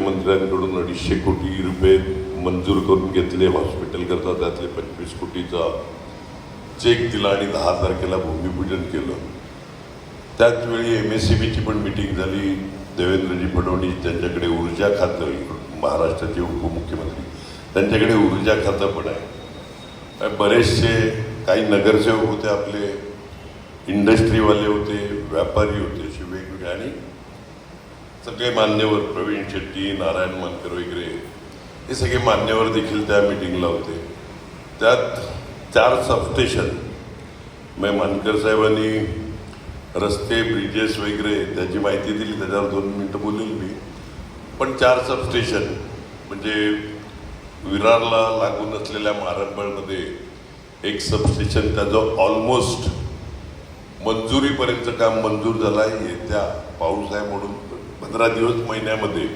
मुख्यमंत्र्यांकडून अडीचशे कोटी रुपये मंजूर करून घेतले. हॉस्पिटल करता त्यातले पंचवीस कोटीचा चेक दिला आणि दहा तारखेला भूमिपूजन केलं. त्याचवेळी एम एस सी बीची पण मिटिंग झाली. देवेंद्रजी फडणवीस त्यांच्याकडे ऊर्जा खातं महाराष्ट्राचे उपमुख्यमंत्री. त्यांच्याकडे ऊर्जा खातं पण आहे. बरेचसे काही नगरसेवक होते आपले इंडस्ट्रीवाले होते व्यापारी होते असे वेगवेगळे. आणि सगळे मान्यवर प्रवीण शेट्टी नारायण मानकर वगैरे हे सगळे मान्यवर देखील त्या मिटिंगला होते. त्यात चार सबस्टेशन मग मानकर साहेबांनी रस्ते ब्रिजेस वगैरे त्याची माहिती दिली त्याच्यावर दोन मिनटं बोलेल. मी पण चार सबस्टेशन म्हणजे विरारला लागून असलेल्या मारंबळमध्ये एक सबस्टेशन त्याचं ऑलमोस्ट मंजुरीपर्यंतचं काम मंजूर झालं आहे. येत्या पाऊस आहे म्हणून. पंधरा दिवस महिन्यामध्ये